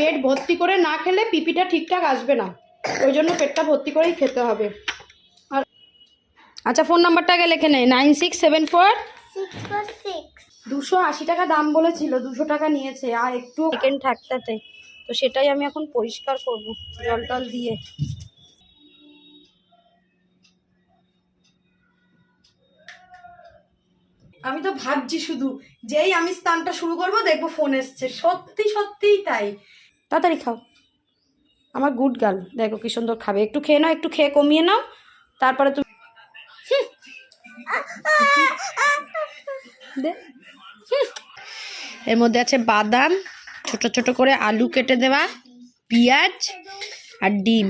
পেট ভর্তি করে না খেলে পিপিটা ঠিকঠাক আসবে না। ওই জন্য পেটটা ভর্তি করেই খেতে হবে। আর আচ্ছা ফোন নাম্বারটা আগে লেখে নেই নাইন সিক্স সেভেন ফোর. দুশো আশি টাকা দাম বলেছিল দুশো টাকা নিয়েছে। আর একটু চিকেন থাকতাতে তো সেটাই আমি এখন পরিষ্কার করব জল টল দিয়ে। আমি তো ভাবছি শুধু যেই আমি স্নানটা শুরু করব দেখব ফোন এসছে। সত্যি সত্যিই তাই। তাড়াতাড়ি খাও। আমার গুড গার্ল দেখো কি সুন্দর খাবে। একটু খেয়ে নাও, একটু খেয়ে কমিয়ে নাও। তারপরে তুমি এর মধ্যে আছে বাদাম। ছোট ছোট করে আলু কেটে দেওয়া। পেঁয়াজ আর ডিম।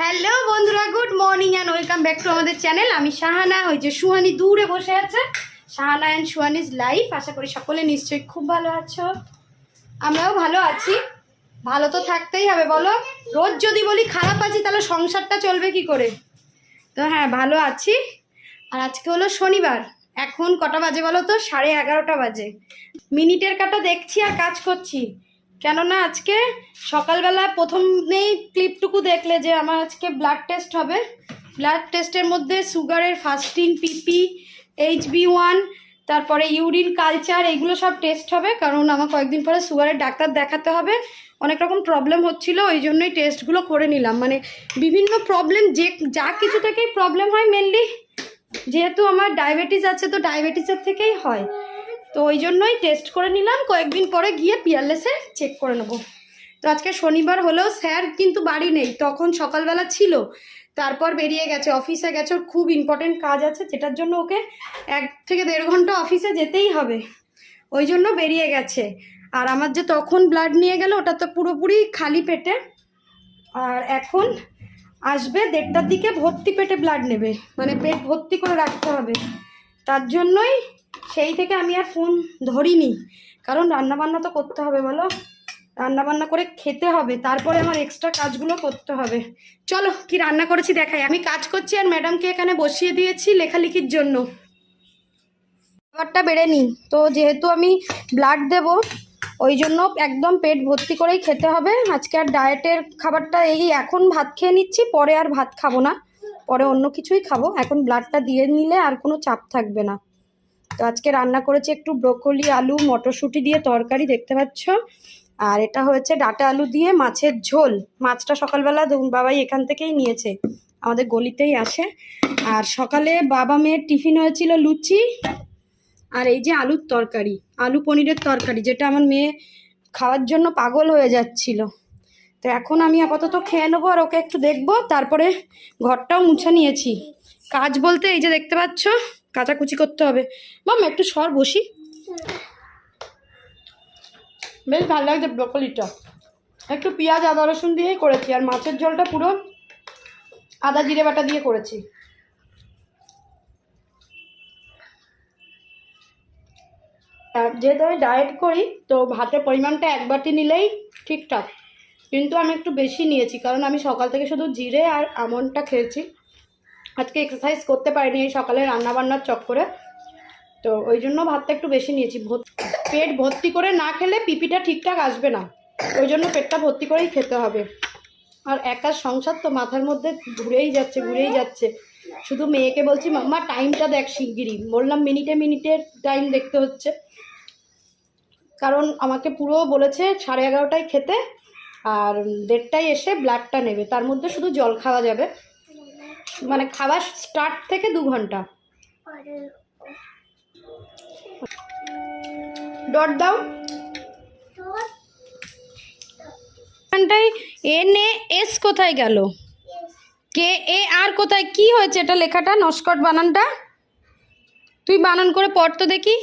হ্যালো বন্ধুরা good morning and welcome back to আমাদের চ্যানেল আমি শাহানা, ওই যে সুহানি দূরে বসে আছে। শাহানা অ্যান্ড সুহানিজ লাইফ আশা করি সকলে নিশ্চয়ই খুব ভালো আছো। আমরাও ভালো আছি। ভালো তো থাকতেই হবে, বলো? রোজ যদি বলি খারাপ আছি, তাহলে সংসারটা চলবে কি করে? তো হ্যাঁ ভালো আছি। আর আজকে হলো শনিবার। এখন কটা বাজে বলো তো? সাড়ে এগারোটা বাজে। মিনিটের কাটা দেখছি আর কাজ করছি। কেননা আজকে সকালবেলা প্রথমেই ক্লিপটুকু দেখলে যে আমার আজকে ব্লাড টেস্ট হবে। ব্লাড টেস্টের মধ্যে সুগারের fasting PP H B one তারপরে ইউরিন কালচার এগুলো সব টেস্ট হবে। কারণ আমার কয়েকদিন পরে সুগারের ডাক্তার দেখাতে হবে। অনেক রকম প্রবলেম হচ্ছিল, ওই জন্যই টেস্টগুলো করে নিলাম। মানে বিভিন্ন প্রবলেম যে, যা কিছু থেকেই প্রবলেম হয় মেনলি যেহেতু আমার ডায়াবেটিস আছে, তো ডায়াবেটিসের থেকেই হয়। তো ওই জন্যই টেস্ট করে নিলাম, কয়েকদিন পরে গিয়ে পিয়ারলেসে চেক করে নেব। তো আজকে শনিবার হলেও স্যার কিন্তু বাড়ি নেই, তখন সকালবেলা ছিল। তারপর বেরিয়ে গেছে অফিসে গেছে, ওর খুব ইম্পর্টেন্ট কাজ আছে, যেটার জন্য ওকে এক থেকে দেড় ঘণ্টা অফিসে যেতেই হবে। ওই জন্য বেরিয়ে গেছে। আর আমার যে তখন ব্লাড নিয়ে গেল, ওটা তো পুরোপুরি খালি পেটে। আর এখন আসবে, দেড়টার দিকে ভর্তি পেটে ব্লাড নেবে। মানে পেট ভর্তি করে রাখতে হবে। তার জন্যই সেই থেকে আমি আর ফোন ধরিনি। কারণ রান্নাবান্না তো করতে হবে, বলো। রান্নাবান্না করে খেতে হবে, তারপরে আমার এক্সট্রা কাজগুলো করতে হবে। চলো, কি রান্না করেছি দেখাই। আমি কাজ করছি আর ম্যাডামকে এখানে বসিয়ে দিয়েছি লেখালেখির জন্য। খাবারটা বেড়ে নিই। তো যেহেতু আমি ব্লাড দেব ওই জন্য একদম পেট ভর্তি করেই খেতে হবে। আজকে আর ডায়েটের খাবারটা এই এখন ভাত খেয়ে নিচ্ছি, পরে আর ভাত খাব না। পরে অন্য কিছুই খাব। এখন ব্লাডটা দিয়ে নিলে আর কোনো চাপ থাকবে না। তো আজকে রান্না করেছি একটু ব্রোকলি, আলু, মটরশুঁটি দিয়ে তরকারি, দেখতে পাচ্ছ? আর এটা হয়েছে ডাটা আলু দিয়ে মাছের ঝোল। মাছটা সকালবেলা বাবাই এখান থেকেই নিয়েছে। আমাদের গলিতেই আসে। আর সকালে বাবা মেয়ের টিফিন হয়েছিল লুচি আর এই যে আলুর তরকারি, আলু পনিরের তরকারি, যেটা আমার মেয়ে খাওয়ার জন্য পাগল হয়ে যাচ্ছিল। তো এখন আমি আপাতত খেয়ে নেব আর ওকে একটু দেখব, তারপরে ঘরটাও মুছে নিয়েছি। কাজ বলতে এই যে দেখতে পাচ্ছ, কাচাকুচি করতে হবে। মাম একটু সর বসি। বেশ ভালো লাগছে ব্রকলিটা। একটু পেঁয়াজ, আদা, রসুন দিয়েই করেছি, আর মাছের জলটা পুরো আদা, জিরে বাটা দিয়ে করেছি। যেহেতু আমি ডায়েট করি, তো ভাতের পরিমাণটা এক বাটি নিলেই ঠিকঠাক। কিন্তু আমি একটু বেশি নিয়েছি, কারণ আমি সকাল থেকে শুধু জিরে আর আমনটা খেয়েছি। আজকে এক্সারসাইজ করতে পারিনি এই সকালে রান্নাবান্নার চক্করে। তো ওই জন্য ভাতটা একটু বেশি নিয়েছি। পেট ভর্তি করে না খেলে পিপিটা ঠিকঠাক আসবে না। ওই জন্য পেটটা ভর্তি করেই খেতে হবে। আর একা সংসার তো মাথার মধ্যে ঘুরেই যাচ্ছে ঘুরেই যাচ্ছে। শুধু মেয়েকে বলছি মাম্মা টাইমটা দেখ শিগগিরই। বললাম, মিনিটে মিনিটে টাইম দেখতে হচ্ছে। কারণ আমাকে পুরো বলেছে সাড়ে এগারোটায় খেতে আর দেড়টায় এসে ব্লাডটা নেবে। তার মধ্যে শুধু জল খাওয়া যাবে। মানে খাবার স্টার্ট থেকে দু ঘণ্টা। ডট দাও। এখানটায় এন এ এস কোথায় গেল? কে এ আর কোথায়? কি হয়েছে এটা লেখাটা? নস্কট বানানটা? তুই বানান করে পড় তো দেখি।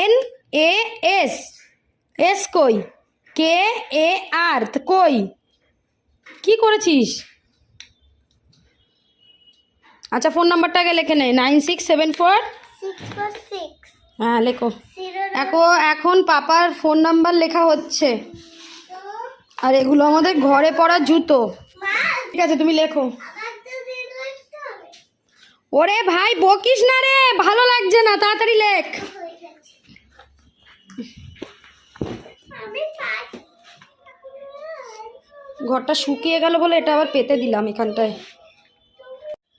এন এ এস এস কই? কে এ আর কই? কি করেছিস? আচ্ছা ফোন নাম্বারটা আগে লেখে নে নাইন সিক্স সেভেন ফোর। হ্যাঁ লেখো। এখন এখন পাপার ফোন নাম্বার লেখা হচ্ছে। আর এগুলো আমাদের ঘরে পড়া জুতো। ঠিক আছে তুমি লেখো। ওরে ভাই বকিস না রে! ভালো লাগছে না তাড়াতাড়ি লেখ। ঘরটা শুকিয়ে গেল বলে এটা আবার পেতে দিলাম এখানটায়।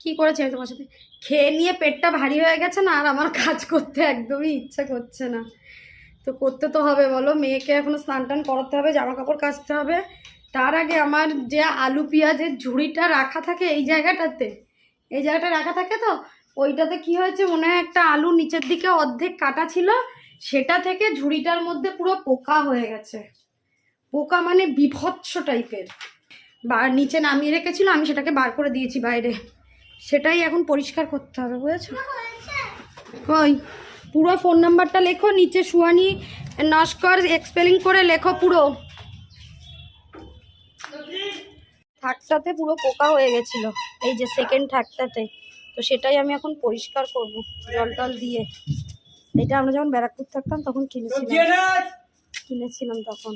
কি করেছি তোমার সাথে? খেয়ে নিয়ে পেটটা ভারী হয়ে গেছে না, আর আমার কাজ করতে একদমই ইচ্ছা করছে না। তো করতে তো হবে বলো, মেয়েকে এখনও স্নান টান করাতে হবে জামা কাপড় কাচতে হবে। তার আগে আমার যে আলু পেঁয়াজের ঝুড়িটা রাখা থাকে এই জায়গাটাতে, এই জায়গাটা রাখা থাকে তো, ওইটাতে কি হয়েছে, মনে হয় একটা আলু নিচের দিকে অর্ধেক কাটা ছিল সেটা থেকে ঝুড়িটার মধ্যে পুরো পোকা হয়ে গেছে। পোকা মানে বিভৎস টাইপের। বা নিচে নামিয়ে রেখেছিল, আমি সেটাকে বার করে দিয়েছি বাইরে। সেটাই এখন পরিষ্কার করতে হবে, বুঝেছ? ওই, পুরো ফোন নাম্বারটা লেখো, নিচে সুয়ানি নস্কর এক্সপেলিং করে লেখো পুরো। থাকটাতে পুরো পোকা হয়ে গেছিল, এই যে সেকেন্ড থাকটাতে। তো সেটাই আমি এখন পরিষ্কার করব, জল টল দিয়ে। এটা আমরা যখন ব্যারাকপুর থাকতাম তখন কিনেছিলাম। কিনেছিলাম তখন।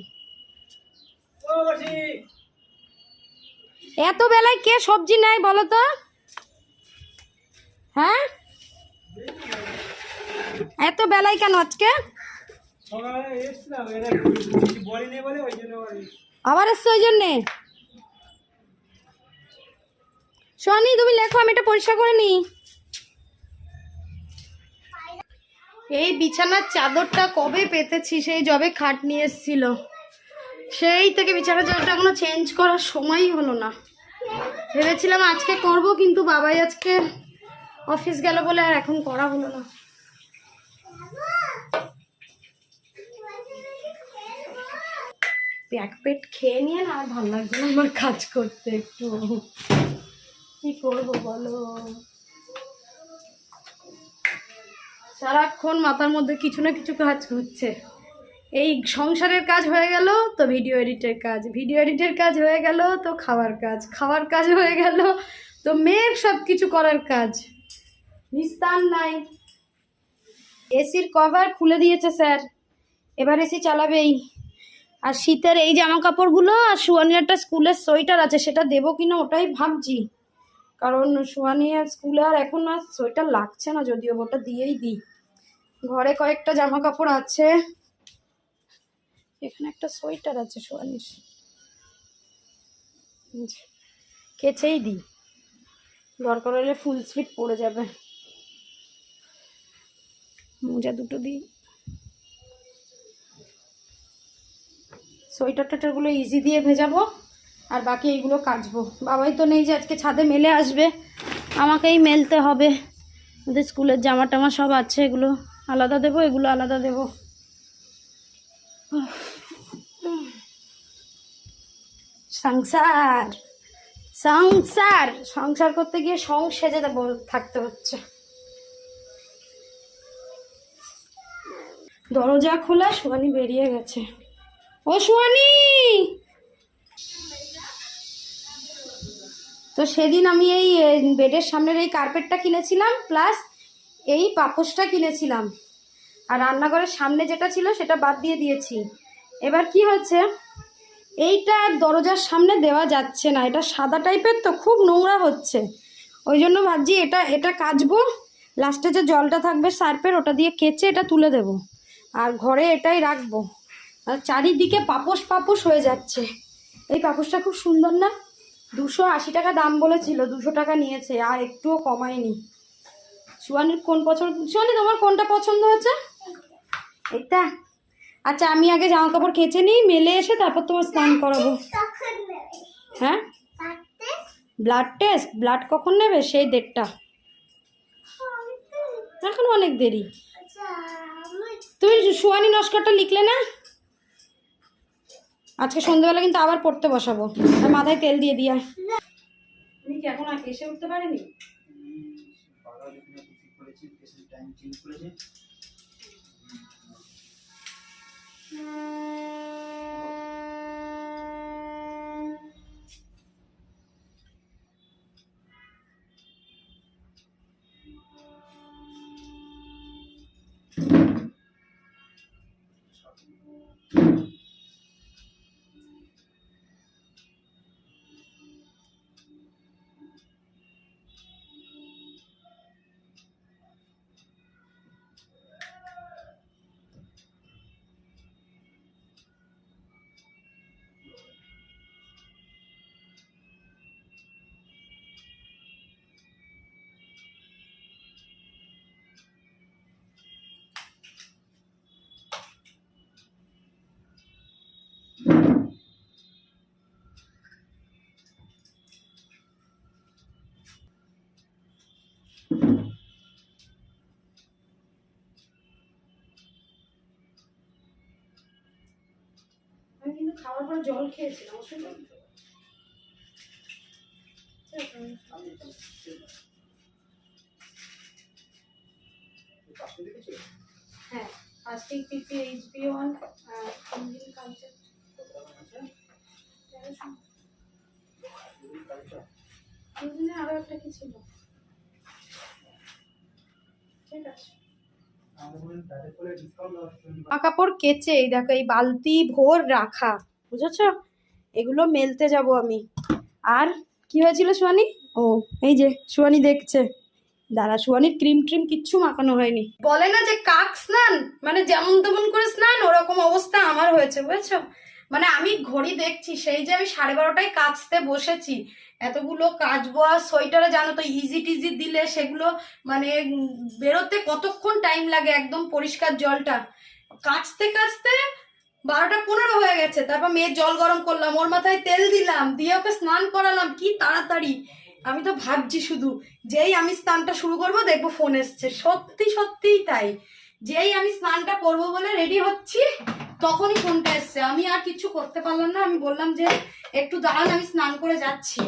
এত বেলায় কে সবজি নেয় বলো তো? হ্যাঁ? এত বেলায় কেন আজকে? আবার এসছো ওই জন্যে? সোনি তুমি লেখো আমি এটা পরিষ্কার করে নিই। এই বিছানার চাদরটা কবে পেতেছি? সেই জবে খাট নিয়ে এসেছিল। সেই থেকে বিছানার চাদরটা এখনও চেঞ্জ করার সময়ই হলো না। ভেবেছিলাম আজকে করব, কিন্তু বাবাই আজকে অফিস গেল বলে আর এখন করা হলো না। প্যাক পেট খেয়ে নিয়ে না আর ভালো লাগছে না আমার কাজ করতে একটু। কি করব বলো? সারাক্ষণ মাথার মধ্যে কিছু না কিছু কাজ হচ্ছে। এই সংসারের কাজ হয়ে গেল তো ভিডিও এডিটের কাজ। ভিডিও এডিটের কাজ হয়ে গেল তো খাওয়ার কাজ। খাওয়ার কাজ হয়ে গেল তো মেয়ের সব কিছু করার কাজ। নিস্তার নাই। এসির কভার খুলে দিয়েছে স্যার। এবার এসি চালাবেই। আর শীতের এই জামা কাপড়গুলো আর সুয়ানির একটা স্কুলের সোয়েটার আছে, সেটা দেবো কিনা ওটাই ভাবছি। কারণ সুয়ানিয়ার স্কুলে আর এখন আর সোয়েটার লাগছে না, যদিও ওটা দিয়েই দিই। ঘরে কয়েকটা জামা কাপড় আছে। এখানে একটা সোয়েটার আছে সোয়ানির কেচেই দিই। দরকার হলে ফুল স্লিপ পড়ে যাবে। মোজা দুটো দিই। সোয়েটার টোয়েটারগুলো ইজি দিয়ে ভেজাবো, আর বাকি এইগুলো কাচবো। বাবাই তো নেই যে আজকে ছাদে মেলে আসবে। আমাকেই মেলতে হবে। ওদের স্কুলের জামা টামা সব আছে এগুলো। আলাদা দেবো, এগুলো আলাদা দেবো। সংসার সংসার সংসার করতে গিয়ে সং সেজে থাকতে হচ্ছে। দরজা খোলা সুয়ানি বেরিয়ে গেছে। ও সুয়ানি তো সেদিন আমি এই বেডের সামনের এই কার্পেটটা কিনেছিলাম প্লাস এই পাপোশটা কিনেছিলাম। আর রান্নাঘরের সামনে যেটা ছিল সেটা বাদ দিয়ে দিয়েছি। এবার কি হয়েছে এইটা আর দরজার সামনে দেওয়া যাচ্ছে না। এটা সাদা টাইপের তো খুব নোংরা হচ্ছে। ওই জন্য ভাবছি এটা এটা কাচবো। লাস্টে যে জলটা থাকবে সার্পের, ওটা দিয়ে কেচে এটা তুলে দেব। আর ঘরে এটাই রাখব। আর চারিদিকে পাপোশ পাপোশ হয়ে যাচ্ছে। এই পাপোশটা খুব সুন্দর না? দুশো আশি টাকা দাম বলেছিল, দুশো টাকা নিয়েছে, আর একটুও কমায়নি। সুয়ানির কোন পছন্দ সুয়ানি তোমার কোনটা পছন্দ হয়েছে? এইটা? আচ্ছা আমি আগে জামা কাপড় কেচে নিই মেলে এসে তারপর তোমার স্নান করাবো। হ্যাঁ? ব্লাড টেস্ট ব্লাড কখন নেবে? সেই ডেটটা। এখন অনেক দেরি। আচ্ছা তুমি সুয়ানি নস্করটা লিখলে না? আজকে সন্ধ্যেবেলা কিন্তু আবার পড়তে বসাবো। আর মাথায় তেল দিয়ে দিয়া তুমি কি এখন আর এসে উঠতে পারেনি? টাইম চেঞ্জ করেছে Thank you. আমি কিন্তু খাওয়ার পর জল খেয়েছিলাম ওষুধ হ্যাঁ fasting PP HB one culture ইঞ্জিনে আরও একটা কি ছিল? ঠিক আছে। কাপড় কেচে, এই দেখো, এই বালতি ভোর রাখা, বুঝেছ? এগুলো মেলতে যাব আমি। আর কি হয়েছিল সুয়ানি ও, এই যে সুয়ানি দেখছে। দাঁড়া সুয়ানির ক্রিম ট্রিম কিচ্ছু মাখানো হয়নি। বলে না যে কাক স্নান মানে যেমন তেমন করে স্নান, ওরকম অবস্থা আমার হয়েছে, বুঝেছ? মানে আমি ঘড়ি দেখছি, সেই যে আমি সাড়ে বারোটায় কাচতে বসেছি, এতগুলো কাচবো আর সোয়েটারে জানো তো ইজি টিজি দিলে সেগুলো মানে বেরোতে কতক্ষণ টাইম লাগে একদম পরিষ্কার জলটা? কাচতে কাচতে বারোটা পনেরো হয়ে গেছে, তারপর মেয়ের জল গরম করলাম, ওর মাথায় তেল দিলাম, দিয়ে ওকে স্নান করালাম, কি তাড়াতাড়ি। আমি তো ভাবছি শুধু, যেই আমি স্নানটা শুরু করব দেখব ফোন এসছে, সত্যি সত্যিই তাই। যেই আমি স্নানটা করব বলে রেডি হচ্ছি, তখনই ফোনটা এসছে। আমি আর কিছু করতে পারলাম না। আমি বললাম যে, একটু দাঁড়ান, আমি স্নান করে যাচ্ছি।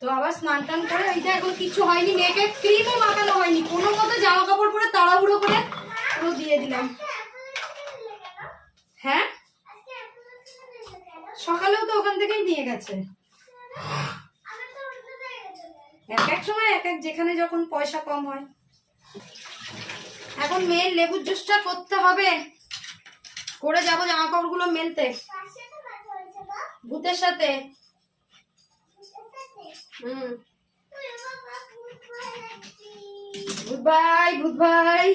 তো আবার স্নান টান করে এই যে এখন কিছু হয়নি, মেয়েকে ক্রিমও মাখানো হয়নি। কোনো মতো জামা কাপড় পরে তাড়াহুড়ো করে পুরো দিয়ে দিলাম। হ্যাঁ? সকালেও তো ওখান থেকেই নিয়ে গেছে। এক এক সময় এক এক, যেখানে যখন পয়সা কম হয়। এখন মেয়ের লেবুর জুসটা করতে হবে। করে যাব জামা কাপড়গুলো মেলতে। ভূতের সাথে। ভাই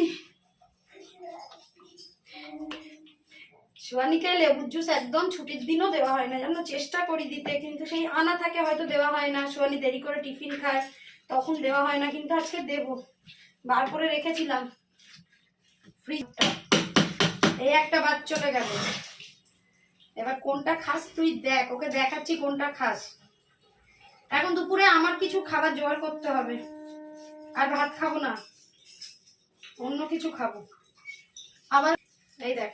শিবানীকে লেবুর জুস একদম ছুটির দিনও দেওয়া হয় না চেষ্টা করি দিতে, কিন্তু সেই আনা থাকে হয়তো দেওয়া হয় না। শিবানী দেরি করে টিফিন খায়, তখন দেওয়া হয় না, কিন্তু আজকে দেবো। বার করে রেখেছিলাম। ফ্রিজটা এই একটা বাদ চলে গেল। এবার কোনটা খাস তুই দেখ, ওকে দেখাচ্ছি কোনটা খাস। এখন দুপুরে আমার কিছু খাবার জোগাড় করতে হবে। আর ভাত খাব না। অন্য কিছু খাব। আবার এই দেখ।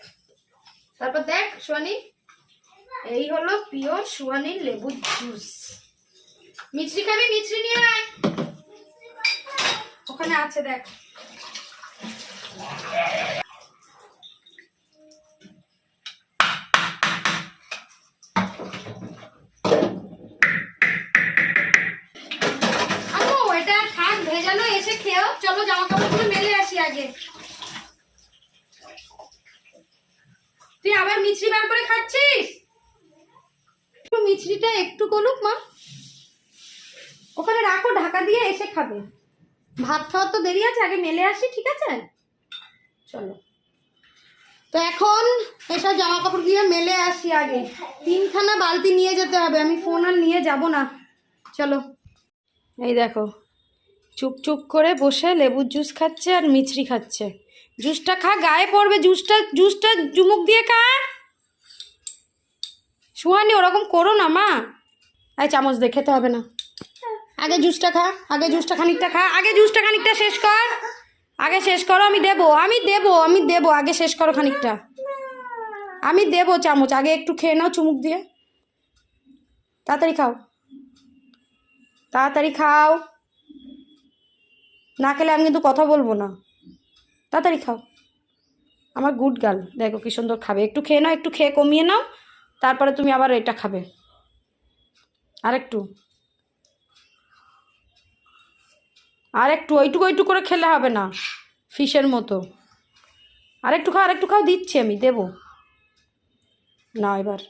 তারপর দেখ, সোয়ানি। এই হলো পিওর সোয়ানির লেবুর জুস। মিছরি খাবি? মিছরি নিয়ে আয়। ওখানে আছে, দেখ। ভেজানো এসে খেয়েও চলো মেলে আসি আগে। তুই আবার করে খাচ্ছিস? একটু মা। ওখানে রাখো, ঢাকা দিয়ে এসে খাবে। ভাত খাওয়ার তো দেরি আছে, আগে মেলে আসি, ঠিক আছে? চলো। তো এখন এসব জামা কাপড় দিয়ে মেলে আসি আগে। তিনখানা বালতি নিয়ে যেতে হবে, আমি ফোন আর নিয়ে যাব না। চলো। এই দেখো, চুপ চুপ করে বসে লেবুর জুস খাচ্ছে আর মিছরি খাচ্ছে। জুসটা খা, গায়ে পড়বে, জুসটা জুসটা চুমুক দিয়ে খা। সুহানি, ওরকম করো না, মা। এই চামচ দিয়ে খেতে হবে না। আগে জুসটা খা, আগে জুসটা খানিকটা খা, আগে জুসটা খানিকটা শেষ কর। আগে শেষ করো, আমি দেবো আমি দেবো আমি দেবো, আগে শেষ করো খানিকটা। আমি দেবো চামচ, আগে একটু খেয়ে নাও চুমুক দিয়ে। তাড়াতাড়ি খাও। তাড়াতাড়ি খাও। না খেলে আমি কিন্তু কথা বলব না। তাড়াতাড়ি খাও। আমার গুড গার্ল, দেখো কি সুন্দর খাবে। একটু খেয়ে নাও, একটু খেয়ে কমিয়ে নাও, তারপরে তুমি আবার এটা খাবে। আরেকটু। আর একটু, ওইটুকু ওইটুকু করে খেলে হবে না, ফিশের মতো। আরেকটু খাও আরেকটু খাও, দিচ্ছি আমি, দেবো। না, এবার।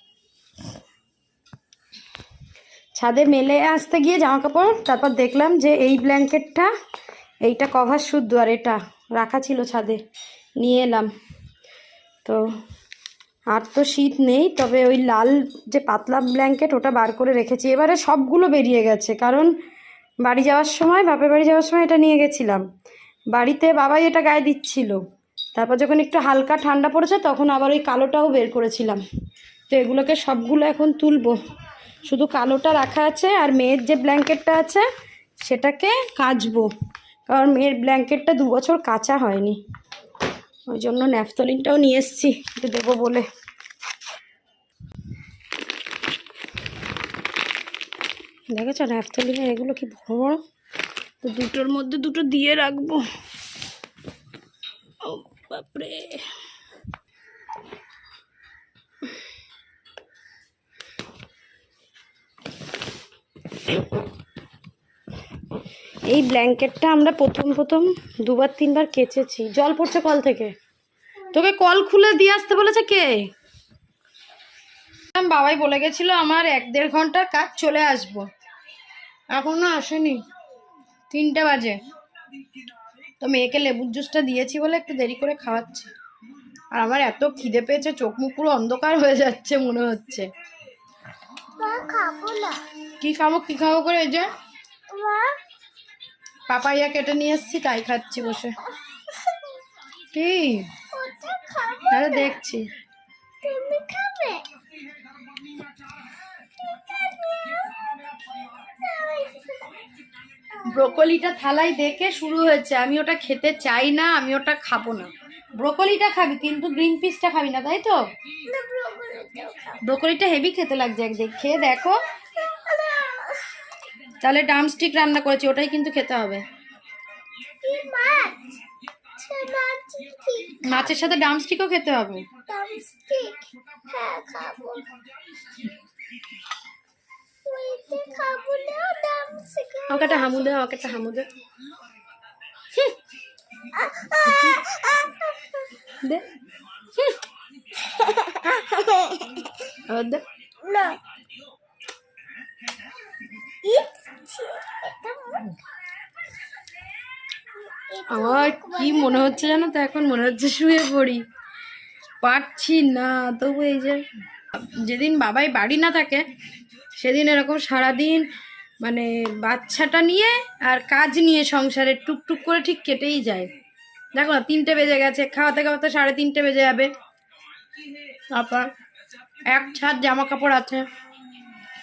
ছাদে মেলে আসতে গিয়ে জামা কাপড় তারপর দেখলাম যে এই ব্ল্যাঙ্কেটটা, এইটা কভার শুদ্ধ, আর এটা রাখা ছিল ছাদে, নিয়ে এলাম। তো আর তো শীত নেই, তবে ওই লাল যে পাতলা ব্ল্যাঙ্কেট ওটা বার করে রেখেছি। এবারে সবগুলো বেরিয়ে গেছে, কারণ বাড়ি যাওয়ার সময়, বাপের বাড়ি যাওয়ার সময় এটা নিয়ে গেছিলাম। বাড়িতে বাবাই এটা গায়ে দিচ্ছিল। তারপর যখন একটু হালকা ঠান্ডা পড়েছে, তখন আবার ওই কালোটাও বের করেছিলাম। তো এগুলোকে সবগুলো এখন তুলবো। শুধু কালোটা রাখা আছে আর মেয়ের যে ব্ল্যাঙ্কেটটা আছে, সেটাকে কাচবো। কারণ মেয়ের ব্ল্যাঙ্কেটটা দু বছর কাচা হয়নি। ওই জন্য ন্যাফতলিনটাও নিয়ে এসেছি। দেবো বলে। দেখেছ ন্যাফতলিনের এগুলো কি বড় বড়? তো দুটোর মধ্যে দুটো দিয়ে রাখব। বাপরে। এই ব্ল্যাঙ্কেটটা আমরা প্রথম প্রথম দুবার তিনবার কেচেছি। জল পড়ছে কল থেকে। তোকে কল খুলে দিয়ে আসতে বলেছে কে? বাবাই বলে গেছিল, আমার এক দেড় ঘণ্টার কাজ চলে আসব। এখনও আসেনি। তিনটে বাজে। তো মেয়েকে লেবুর জুসটা দিয়েছি বলে একটু দেরি করে খাওয়াচ্ছি। আর আমার এত খিদে পেয়েছে চোখ মুখ পুরো অন্ধকার হয়ে যাচ্ছে মনে হচ্ছে। কি খাব? কি খাব করে এই যে? পাপাইয়া কেটে নিয়ে এসেছি তাই খাচ্ছি বসে। কি? তাহলে দেখছি। ব্রোকলিটা থালায় দেখে শুরু হয়েছে। আমি ওটা খেতে চাই না, আমি ওটা খাব না। ব্রোকলিটা খাবি, কিন্তু গ্রিন পিসটা খাবি না, তাই তো? ব্রোকলিটা হেভি খেতে লাগছে একদিক। খেয়ে দেখো। তাহলে ডামস্টিক রান্না করেছি, ওটাই কিন্তু খেতে হবে। মাছের সাথে ডামস্টিকও খেতে হবে। আমাকে একটা হামু দে আমাকে একটা হামু দে। দে। আবার দে। না। আমার কি মনে হচ্ছে জানো তো এখন মনে হচ্ছে শুয়ে পড়ি। পারছি না তবু এই যে যেদিন বাবাই বাড়ি না থাকে সেদিন এরকম সারাদিন মানে বাচ্চাটা নিয়ে আর কাজ নিয়ে সংসারে টুকটুক করে ঠিক কেটেই যায়। দেখো না, তিনটে বেজে গেছে, খাওয়াতে খাওয়াতে সাড়ে তিনটে বেজে যাবে। তারপর এক ছাদ জামা কাপড় আছে,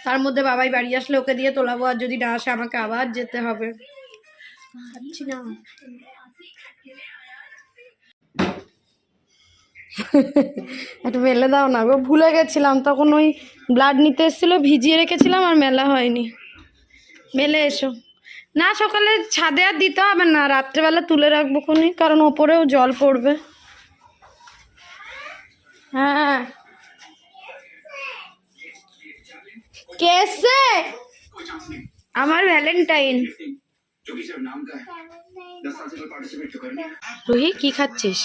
তার মধ্যে বাবাই বাড়ি আসলে ওকে দিয়ে তোলাবো, আর যদি না আসে আমাকে আবার যেতে হবে। না। একটু মেলে দাও না গো ভুলে গেছিলাম। তখন ওই ব্লাড নিতে এসেছিল ভিজিয়ে রেখেছিলাম আর মেলা হয়নি। মেলে এসো। না সকালে ছাদে আর দিতে হবে না রাত্রেবেলা তুলে রাখব খুনি কারণ ওপরেও জল পড়বে। হ্যাঁ। কেসে আমার ভ্যালেন্টাইন। রুহি কি খাচ্ছিস?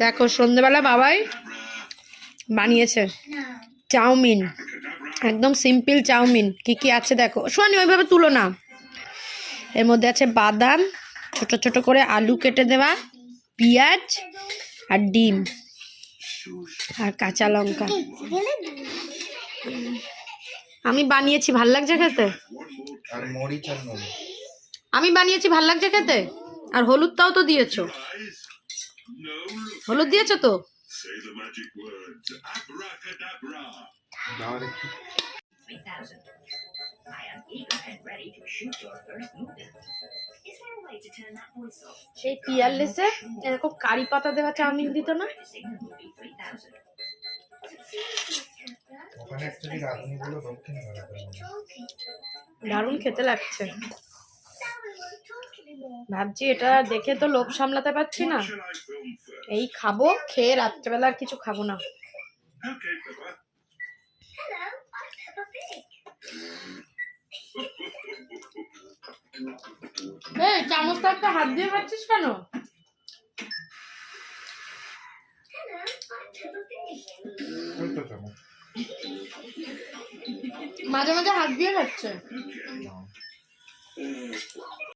দেখো সন্ধ্যেবেলা বাবাই বানিয়েছে চাউমিন। একদম সিম্পল চাউমিন। কি কি আছে দেখো? শোনি ওইভাবে তুলো না। এর মধ্যে আছে বাদাম ছোট ছোট করে আলু কেটে দেওয়া পেঁয়াজ আর ডিম আর কাঁচা লঙ্কা। আমি বানিয়েছি ভালো লাগছে খেতে আর মরিচ আর নুন আমি বানিয়েছি ভালো লাগছে খেতে? আর হলুদটাও তো দিয়েছ। হলুদ দিয়েছ তো? সেই পিয়ারলেসে এরকম কারি পাতা দেওয়া চাউমিন দিত না। দারুণ খেতে লাগছে। ভাবছি এটা দেখে তো লোভ সামলাতে পারছি না। এই খাব, খেয়ে রাত্রেবেলা আর কিছু খাব না। চামচটা একটা হাত দিয়ে খাচ্ছিস কেন? মাঝে মাঝে হাত দিয়ে খাচ্ছে।